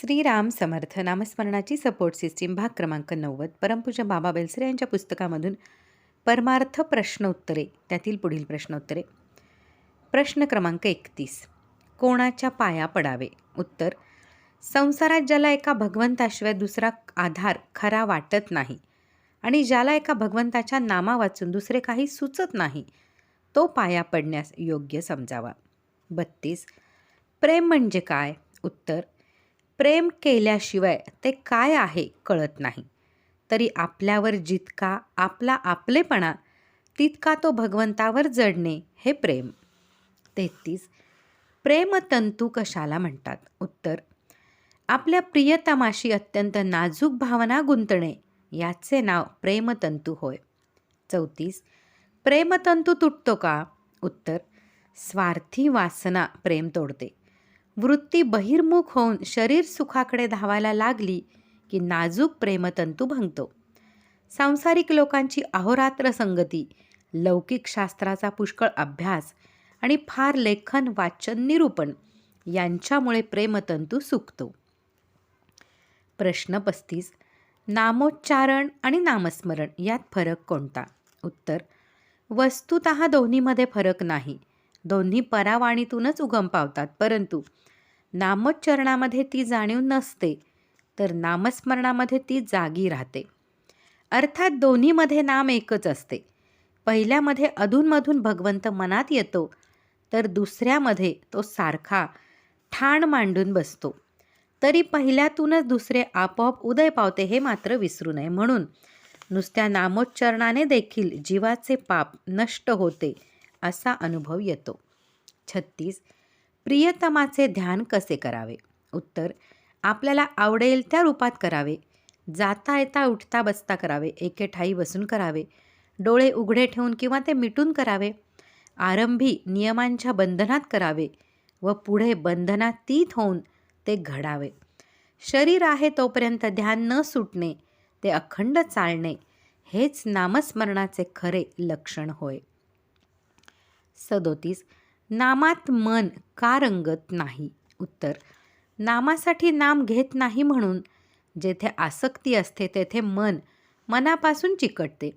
श्रीराम समर्थ नामस्मरणाची support system भाग क्रमांक नव्वद परमपूज्य बाबा बेलसरे यांच्या पुस्तकामधून परमार्थ प्रश्नोत्तरे त्यातील पुढील प्रश्नोत्तरे. प्रश्न क्रमांक एकतीस कोणाच्या पाया पडावे? उत्तर संसारात ज्याला एका भगवंताशिवाय दुसरा आधार खरा वाटत नाही आणि ज्याला एका भगवंताच्या नामा वाचून दुसरे काही सुचत नाही तो पाया पडण्यास योग्य समजावा. बत्तीस प्रेम म्हणजे काय? उत्तर प्रेम केल्याशिवाय ते काय आहे कळत नाही. तरी आपल्यावर जितका आपला आपलेपणा तितका तो भगवंतावर जडणे हे प्रेम. तेहतीस. प्रेमतंतू कशाला म्हणतात? उत्तर आपल्या प्रियतमाशी अत्यंत नाजूक भावना गुंतणे याचे नाव प्रेमतंतू होय. चौतीस. प्रेमतंतू तुटतो का? उत्तर स्वार्थी वासना प्रेम तोडते. वृत्ती बहिर्मुख होऊन शरीर सुखाकडे धावायला लागली की नाजूक प्रेमतंतू भंगतो. सांसारिक लोकांची अहोरात्र संगती लौकिक शास्त्राचा पुष्कळ अभ्यास आणि फार लेखन वाचन निरूपण यांच्यामुळे प्रेमतंतू सुकतो प्रश्न पस्तीस नामोच्चारण आणि नामस्मरण यात फरक कोणता? उत्तर वस्तुत दोन्हीमध्ये फरक नाही. दोन्ही परावाणीतूनच उगम पावतात. परंतु नामोच्चरणामध्ये ती जाणीव नसते तर नामस्मरणामध्ये ती जागी राहते. अर्थात दोन्हीमध्ये नाम एकच असते. पहिल्यामध्ये अधूनमधून भगवंत मनात येतो तर दुसऱ्यामध्ये तो सारखा ठाण मांडून बसतो. तरी पहिल्यातूनच दुसरे आपोआप उदय पावते हे मात्र विसरू नये. म्हणून नुसत्या नामोच्चरणाने देखील जीवाचे पाप नष्ट होते. असा अनुभव येतो. छत्तीस प्रियतमाचे ध्यान कसे करावे? उत्तर आपल्याला आवडेल त्या रूपात करावे. जाता येता उठता बसता करावे. एके ठाई बसून करावे. डोळे उघडे ठेवून किंवा ते मिटून करावे. आरंभी नियमांच्या बंधनात करावे व पुढे बंधनातीत होऊन ते घडावे. शरीर आहे तोपर्यंत ध्यान न सुटणे ते अखंड चालणे हेच नामस्मरणाचे खरे लक्षण होय. सदोतीस. नामात मन का रंगत नाही? उत्तर नामासाठी नाम घेत नाही म्हणून. जेथे आसक्ती असते तेथे मन मनापासून चिकटते.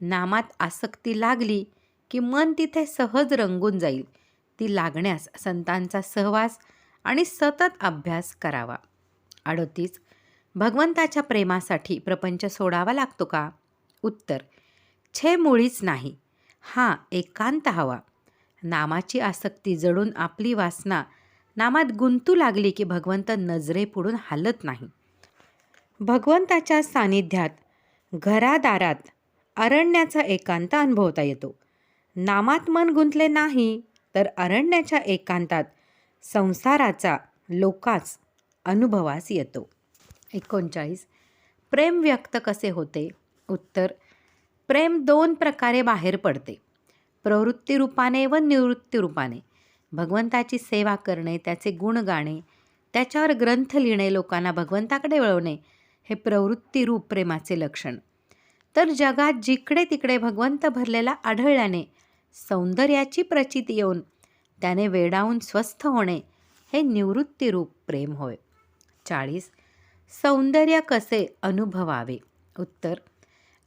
नामात आसक्ती लागली की मन तिथे सहज रंगून जाईल. ती लागण्यास संतांचा सहवास आणि सतत अभ्यास करावा. अडतीस भगवंताच्या प्रेमासाठी प्रपंच सोडावा लागतो का? उत्तर छे मुळीच नाही. हा एकांत हवा. नामाची आसक्ती जडून आपली वासना. नामात गुंतू लागली की भगवंत नजरे पुढून हालत नाही. भगवंताच्या सानिध्यात घरादारात अरण्याचा एकांत अनुभवता येतो. नामात मन गुंतले नाही तर अरण्याच्या एकांतात संसाराचा लोकाच अनुभवास येतो. एकोणचाळीस. प्रेम व्यक्त कसे होते? उत्तर प्रेम दोन प्रकारे बाहेर पडते. प्रवृत्ती रूपाने व निवृत्ती रूपाने. भगवंताची सेवा करणे त्याचे गुण गाणे त्याच्यावर ग्रंथ लिहिणे लोकांना भगवंताकडे वळवणे हे प्रवृत्तीरूप प्रेमाचे लक्षण. तर जगात जिकडे तिकडे भगवंत भरलेला आढळल्याने सौंदर्याची प्रचिती येऊन त्याने वेडावून स्वस्थ होणे हे निवृत्तीरूप प्रेम होय. चाळीस. सौंदर्य कसे अनुभवावे? उत्तर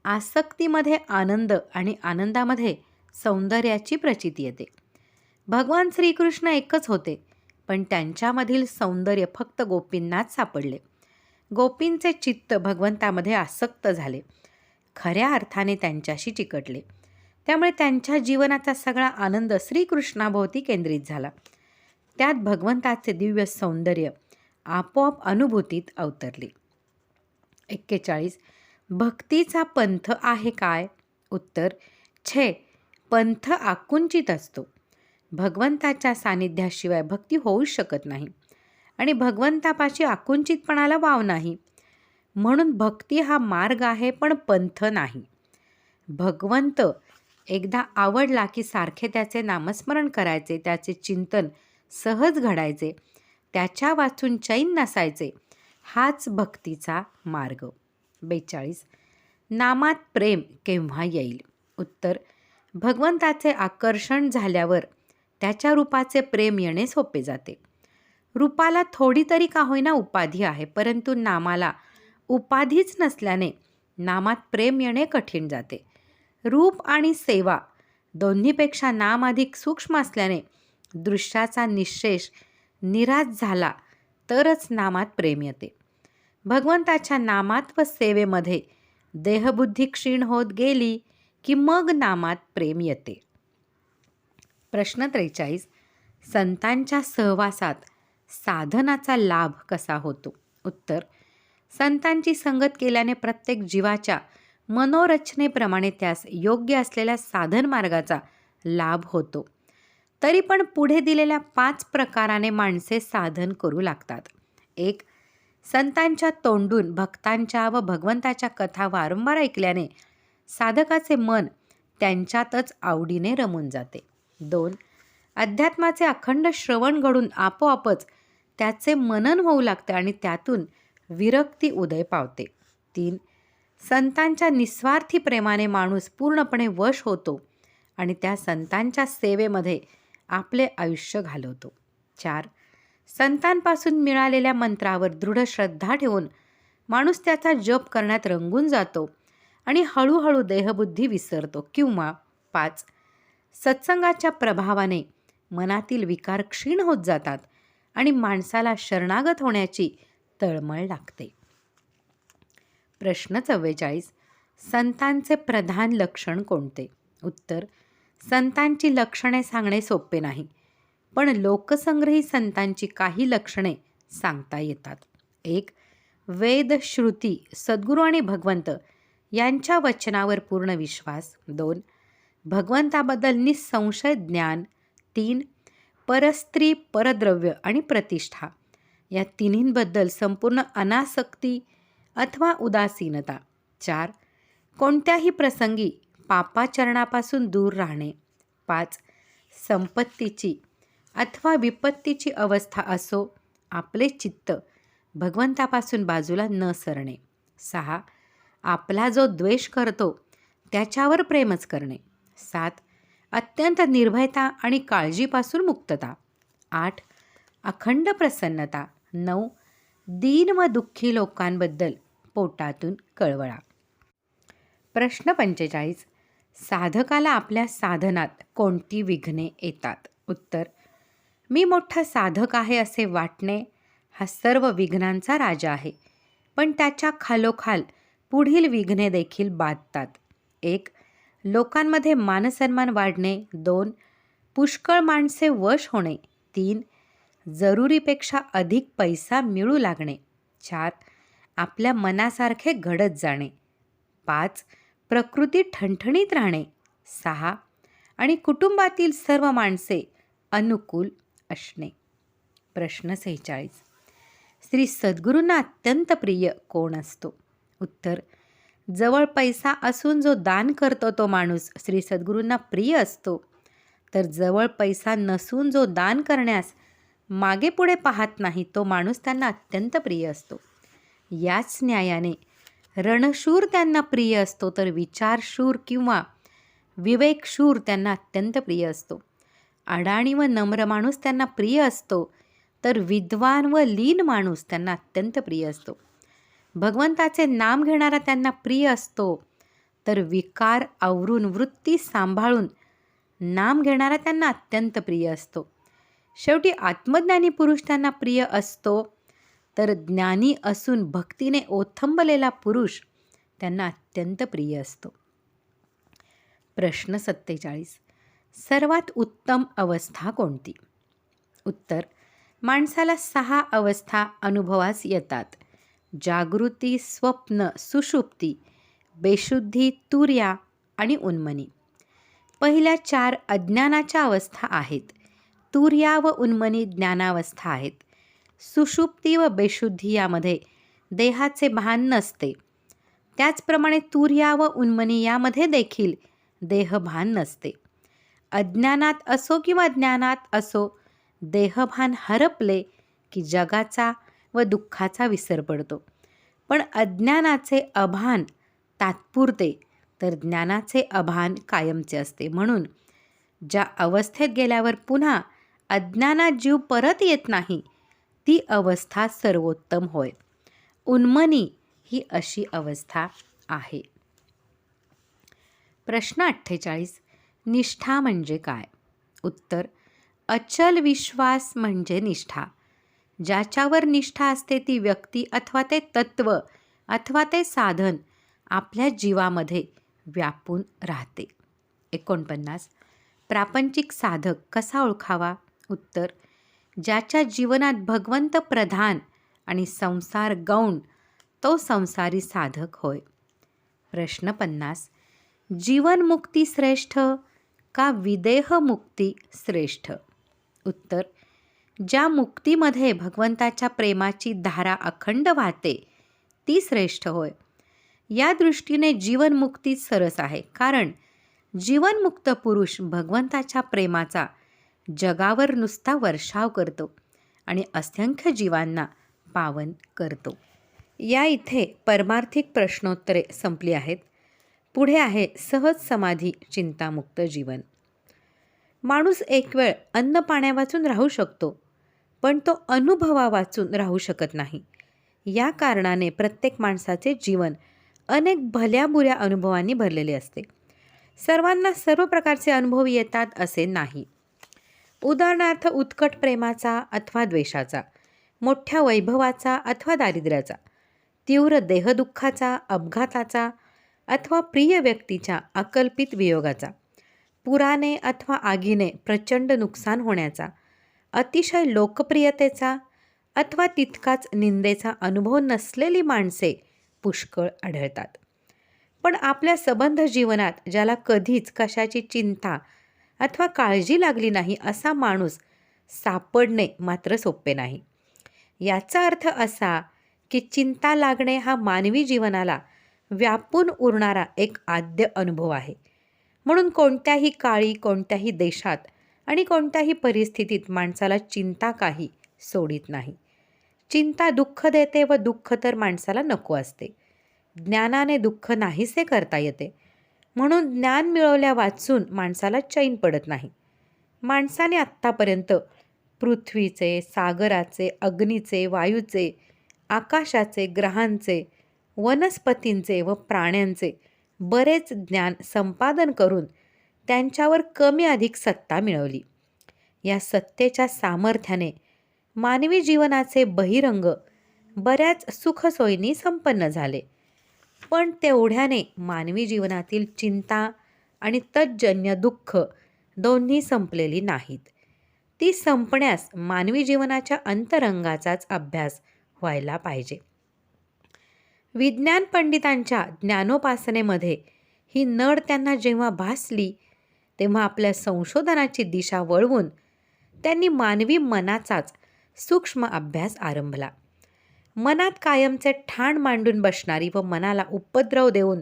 आसक्तीमध्ये आनंद आणि आनंदामध्ये सौंदर्याची प्रचिती येते. भगवान श्रीकृष्ण एकच होते पण त्यांच्यामधील सौंदर्य फक्त गोपींनाच सापडले. गोपींचे चित्त भगवंतामध्ये आसक्त झाले. खऱ्या अर्थाने त्यांच्याशी चिकटले. त्यामुळे त्यांच्या जीवनाचा सगळा आनंद श्रीकृष्णाभोवती केंद्रित झाला. त्यात भगवंताचे दिव्य सौंदर्य आपोआप अनुभूतीत अवतरले. एक्केचाळीस भक्तीचा पंथ आहे काय? उत्तर छे पंथ आकुंचित असतो. भगवंताच्या सानिध्याशिवाय भक्ती होऊ शकत नाही. आणि भगवंतापाशी आकुंचितपणाला वाव नाही. म्हणून भक्ती हा मार्ग आहे पण पंथ नाही. भगवंत एकदा आवडला की सारखे त्याचे नामस्मरण करायचे त्याचे चिंतन सहज घडायचे त्याच्या वाचून चैन नसायचे हाच भक्तीचा मार्ग. बेचाळीस. नामात प्रेम केव्हा येईल? उत्तर भगवंताचे आकर्षण झाल्यावर त्याच्या रूपाचे प्रेम येणे सोपे जाते. रूपाला थोडी तरी का होईना उपाधी आहे परंतु नामाला उपाधीच नसल्याने नामात प्रेम येणे कठीण जाते. रूप आणि सेवा दोन्हीपेक्षा नाम अधिक सूक्ष्म असल्याने दृश्याचा निशेष निराश झाला तरच नामात प्रेम येते. भगवंताच्या नामात व सेवेमध्ये देहबुद्धी क्षीण होत गेली की मग नामात प्रेम येते. प्रश्न त्रेचाळीस. संतांच्या सहवासात साधनाचा लाभ कसा होतो? उत्तर संतांची संगत केल्याने प्रत्येक जीवाच्या मनोरचनेप्रमाणे त्यास योग्य असलेल्या साधन मार्गाचा लाभ होतो. तरी पण पुढे दिलेल्या पाच प्रकाराने माणसे साधन करू लागतात. एक संतांच्या तोंडून भक्तांच्या व भगवंताच्या कथा वारंवार ऐकल्याने साधकाचे मन त्यांच्यातच आवडीने रमून जाते. दोन अध्यात्माचे अखंड श्रवण घडून आपोआपच त्याचे मनन होऊ लागते आणि त्यातून विरक्ती उदय पावते. तीन संतांच्या निस्वार्थी प्रेमाने माणूस पूर्णपणे वश होतो आणि त्या संतांच्या सेवेमध्ये आपले आयुष्य घालवतो. चार संतांपासून मिळालेल्या मंत्रावर दृढ श्रद्धा ठेवून माणूस त्याचा जप करण्यात रंगून जातो आणि हळूहळू देहबुद्धी विसरतो किंवा पाच सत्संगाच्या प्रभावाने मनातील विकार क्षीण होत जातात आणि माणसाला शरणागत होण्याची तळमळ लागते. प्रश्न चव्वेचाळीस संतांचे प्रधान लक्षण कोणते? उत्तर संतांची लक्षणे सांगणे सोपे नाही पण लोकसंग्रही संतांची काही लक्षणे सांगता येतात. एक वेद श्रुती सद्गुरू आणि भगवंत यांच्या वचनावर पूर्ण विश्वास. दोन भगवंताबद्दल निसंशय ज्ञान. तीन परस्त्री परद्रव्य आणि प्रतिष्ठा. या तिन्हींबद्दल संपूर्ण अनासक्ती अथवा उदासीनता. चार कोणत्याही प्रसंगी पापाचरणापासून दूर राहणे. पाच संपत्तीची अथवा विपत्तीची अवस्था असो आपले चित्त भगवंतापासून बाजूला न सरणे. सहा आपला जो द्वेष करतो त्याच्यावर प्रेमच करणे. सात अत्यंत निर्भयता आणि काळजीपासून मुक्तता. आठ अखंड प्रसन्नता. नऊ दीन व दुःखी लोकांबद्दल पोटातून कळवळा. प्रश्न पंचेचाळीस साधकाला आपल्या साधनात कोणती विघ्ने येतात? उत्तर मी मोठा साधक आहे असे वाटणे हा सर्व विघ्नांचा राजा आहे पण त्याच्या खालोखाल पुढील विघ्ने देखील बाधतात. एक लोकांमध्ये मानसन्मान वाढणे. दोन पुष्कळ माणसे वश होणे. तीन जरुरीपेक्षा अधिक पैसा मिळू लागणे. चार आपल्या मनासारखे घडत जाणे. पाच प्रकृती ठणठणीत राहणे. सहा आणि कुटुंबातील सर्व माणसे अनुकूल असणे. प्रश्न सेहेचाळीस. श्री सद्गुरूंना अत्यंत प्रिय कोण असतो? उत्तर. जवळ पैसा असून जो दान करतो तो माणूस श्री सद्गुरूंना प्रिय असतो. तर जवळ पैसा नसून जो दान करण्यास मागे पुढे पाहत नाही तो माणूस त्यांना अत्यंत प्रिय असतो. याच न्यायाने रणशूर त्यांना प्रिय असतो तर विचारशूर किंवा विवेकशूर त्यांना अत्यंत प्रिय असतो. अडाणी व नम्र माणूस त्यांना प्रिय असतो तर विद्वान व लीन माणूस त्यांना अत्यंत प्रिय असतो. भगवंताचे नाम घेणारा त्यांना प्रिय असतो. तर विकार आवरून वृत्ती सांभाळून नाम घेणारा त्यांना अत्यंत प्रिय असतो. शेवटी आत्मज्ञानी पुरुष त्यांना प्रिय असतो. तर ज्ञानी असून भक्तीने ओथंबलेला पुरुष त्यांना अत्यंत प्रिय असतो. प्रश्न सत्तेचाळीस. सर्वात उत्तम अवस्था कोणती? उत्तर माणसाला सहा अवस्था अनुभवास येतात. जागृती स्वप्न सुषुप्ती बेशुद्धी तुर्या आणि उन्मनी. पहिल्या चार अज्ञानाच्या अवस्था आहेत. तुर्या व उन्मनी ज्ञानावस्था आहेत. सुषुप्ती व बेशुद्धी यामध्ये देहाचे भान नसते. त्याचप्रमाणे तुर्या व उन्मनी यामध्ये देखील देहभान नसते. अज्ञानात असो किंवा ज्ञानात असो देहभान हरपले की जगाचा व दुःखाचा विसर पडतो. पण अज्ञानाचे अभान तात्पुरते तर ज्ञानाचे अभान कायमचे असते. म्हणून ज्या अवस्थेत गेल्यावर पुन्हा अज्ञानात जीव परत येत नाही ती अवस्था सर्वोत्तम होय. उन्मनी ही अशी अवस्था आहे. प्रश्न अठ्ठेचाळीस निष्ठा म्हणजे काय? उत्तर अचल विश्वास म्हणजे निष्ठा. ज्याच्यावर निष्ठा असते ती व्यक्ती अथवा ते तत्व अथवा ते साधन आपल्या जीवामध्ये व्यापून राहते. एकोणपन्नास. प्रापंचिक साधक कसा ओळखावा? उत्तर ज्याच्या जीवनात भगवंत प्रधान आणि संसार गौण तो संसारी साधक होय. प्रश्न पन्नास. जीवनमुक्ती श्रेष्ठ का विदेह मुक्ती श्रेष्ठ? उत्तर ज्या मुक्तीमध्ये भगवंताच्या प्रेमाची धारा अखंड वाहते ती श्रेष्ठ होय. या दृष्टीने जीवनमुक्ती सरस आहे कारण जीवनमुक्त पुरुष भगवंताच्या प्रेमाचा जगावर नुसता वर्षाव करतो आणि असंख्य जीवांना पावन करतो. या इथे परमार्थिक प्रश्नोत्तरे संपली आहेत. पुढे आहे सहज समाधी चिंतामुक्त जीवन. माणूस एक वेळ अन्न पाण्यावाचून राहू शकतो पण तो अनुभवा वाचून राहू शकत नाही. या कारणाने प्रत्येक माणसाचे जीवन अनेक भल्याबुऱ्या अनुभवांनी भरलेले असते. सर्वांना सर्व प्रकारचे अनुभव येतात असे नाही. उदाहरणार्थ उत्कट प्रेमाचा अथवा द्वेषाचा मोठ्या वैभवाचा अथवा दारिद्र्याचा तीव्र देहदुःखाचा अपघाताचा अथवा प्रिय व्यक्तीच्या अकल्पित वियोगाचा पुराने अथवा आगीने प्रचंड नुकसान होण्याचा अतिशय लोकप्रियतेचा अथवा तितकाच निंदेचा अनुभव नसलेली माणसे पुष्कळ आढळतात. पण आपल्या सबंध जीवनात ज्याला कधीच कशाची चिंता अथवा काळजी लागली नाही असा माणूस सापडणे मात्र सोपे नाही. याचा अर्थ असा की चिंता लागणे हा मानवी जीवनाला व्यापून उरणारा एक आद्य अनुभव आहे. म्हणून कोणत्याही काळी कोणत्याही देशात आणि कोणत्याही परिस्थितीत माणसाला चिंता काही सोडित नाही. चिंता दुःख देते व दुःख तर माणसाला नको असते. ज्ञानाने दुःख नाहीसे करता येते. म्हणून ज्ञान मिळवल्या वाचून माणसाला चैन पडत नाही. माणसाने आत्तापर्यंत पृथ्वीचे सागराचे अग्नीचे वायूचे आकाशाचे ग्रहांचे वनस्पतींचे व प्राण्यांचे बरेच ज्ञान संपादन करून त्यांच्यावर कमी अधिक सत्ता मिळवली. या सत्तेच्या सामर्थ्याने मानवी जीवनाचे बहिरंग बऱ्याच सुखसोयींनी संपन्न झाले. पण तेवढ्याने मानवी जीवनातील चिंता आणि तज्जन्य दुःख दोन्ही संपलेली नाहीत. ती संपण्यास मानवी जीवनाच्या अंतरंगाचाच अभ्यास व्हायला पाहिजे. विज्ञान पंडितांच्या ज्ञानोपासनेमध्ये ही नड त्यांना जेव्हा भासली तेव्हा आपल्या संशोधनाची दिशा वळवून त्यांनी मानवी मनाचाच सूक्ष्म अभ्यास आरंभला. मनात कायमचे ठाण मांडून बसणारी व मनाला उपद्रव देऊन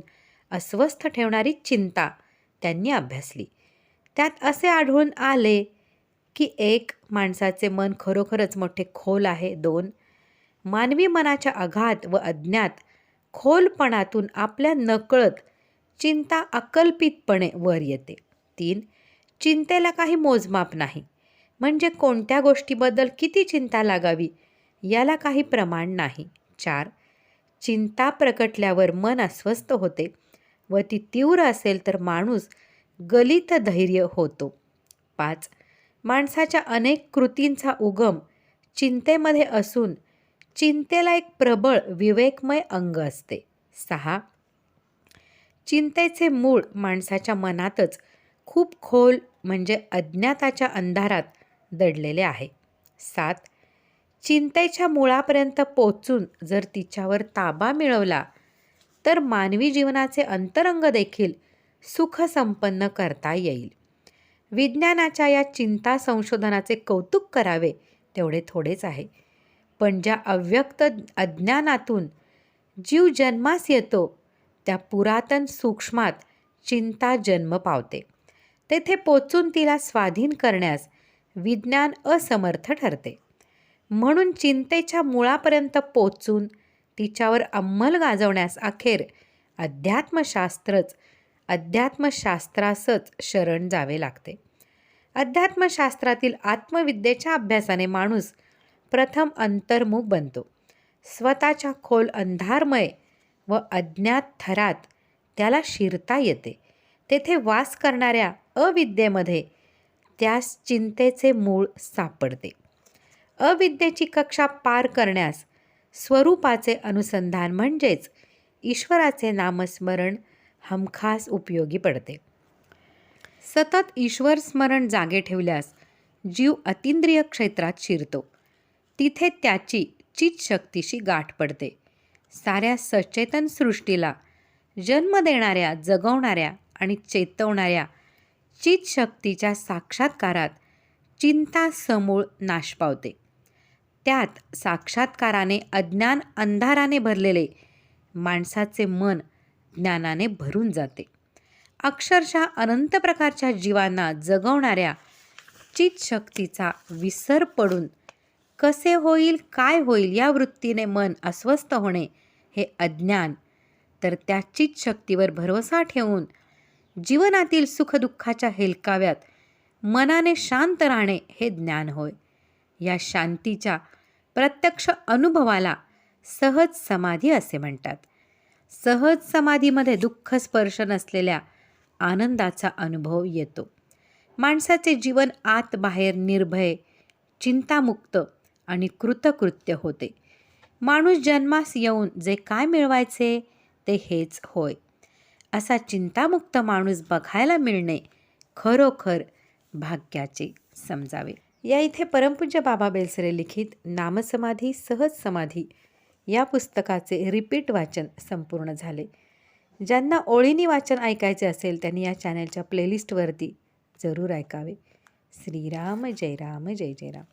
अस्वस्थ ठेवणारी चिंता त्यांनी अभ्यासली. त्यात असे आढळून आले की एक माणसाचे मन खरोखरच मोठे खोल आहे. दोन मानवी मनाच्या अघात व अज्ञात खोलपणातून आपल्या नकळत चिंता अकल्पितपणे वर येते. तीन चिंतेला काही मोजमाप नाही. म्हणजे कोणत्या गोष्टीबद्दल किती चिंता लागावी याला काही प्रमाण नाही. चार चिंता प्रकटल्यावर मन अस्वस्थ होते व ती तीव्र असेल तर माणूस गलित धैर्य होतो. पाच माणसाच्या अनेक कृतींचा उगम चिंतेमध्ये असून चिंतेला एक प्रबळ विवेकमय अंग असते. सहा चिंतेचे मूळ माणसाच्या मनातच खूप खोल म्हणजे अज्ञाताच्या अंधारात दडलेले आहे. सात चिंतेच्या मुळापर्यंत पोचून जर तिच्यावर ताबा मिळवला तर मानवी जीवनाचे अंतरंग देखील सुखसंपन्न करता येईल. विज्ञानाच्या या चिंता संशोधनाचे कौतुक करावे तेवढे थोडेच आहे. पण ज्या अव्यक्त अज्ञानातून जीव जन्मास येतो त्या पुरातन सूक्ष्मात चिंता जन्म पावते. तेथे पोचून तिला स्वाधीन करण्यास विज्ञान असमर्थ ठरते. म्हणून चिंतेच्या मुळापर्यंत पोचून तिच्यावर अंमल गाजवण्यास अखेर अध्यात्मशास्त्रच अध्यात्मशास्त्रासच शरण जावे लागते. अध्यात्मशास्त्रातील आत्मविद्येच्या अभ्यासाने माणूस प्रथम अंतर्मुख बनतो. स्वतःच्या खोल अंधारमय व अज्ञात थरात त्याला शिरता येते. तेथे वास करणाऱ्या अविद्येमध्ये त्यास चिंतेचे मूळ सापडते. अविद्येची कक्षा पार करण्यास स्वरूपाचे अनुसंधान म्हणजेच ईश्वराचे नामस्मरण हमखास उपयोगी पडते. सतत ईश्वर स्मरण जागे ठेवल्यास जीव अतिंद्रिय क्षेत्रात शिरतो. तिथे त्याची चितशक्तीशी गाठ पडते. साऱ्या सचेतन सृष्टीला जन्म देणाऱ्या जगवणाऱ्या आणि चेतवणाऱ्या चितशक्तीच्या साक्षात्कारात चिंता समूळ नाश पावते. त्यात साक्षात्काराने अज्ञान अंधाराने भरलेले माणसाचे मन ज्ञानाने भरून जाते. अक्षरशः अनंत प्रकारच्या जीवांना जगवणाऱ्या चितशक्तीचा विसर पडून कसे होईल काय होईल या वृत्तीने मन अस्वस्थ होणे हे अज्ञान तर त्या चितशक्तीवर भरोसा ठेवून जीवनातील सुखदुःखाच्या हेलकाव्यात मनाने शांत राहणे हे ज्ञान होय. या शांतीच्या प्रत्यक्ष अनुभवाला सहज समाधी असे म्हणतात. सहज समाधीमध्ये दुःख स्पर्श नसलेल्या आनंदाचा अनुभव येतो. माणसाचे जीवन आत बाहेर निर्भय चिंतामुक्त आणि कृतकृत्य होते. माणूस जन्मास येऊन जे काय मिळवायचे ते हेच होय. असा चिंतामुक्त माणूस बघायला मिळणे खरोखर भाग्याचे समजावे. या इथे परमपूज्य बाबा बेलसरे लिखित नामसमाधी सहज समाधी या पुस्तकाचे रिपीट वाचन संपूर्ण झाले. ज्यांना ओळीनी वाचन ऐकायचे असेल त्यांनी या चॅनलच्या प्लेलिस्टवरती जरूर ऐकावे. श्रीराम जय राम जय जय राम.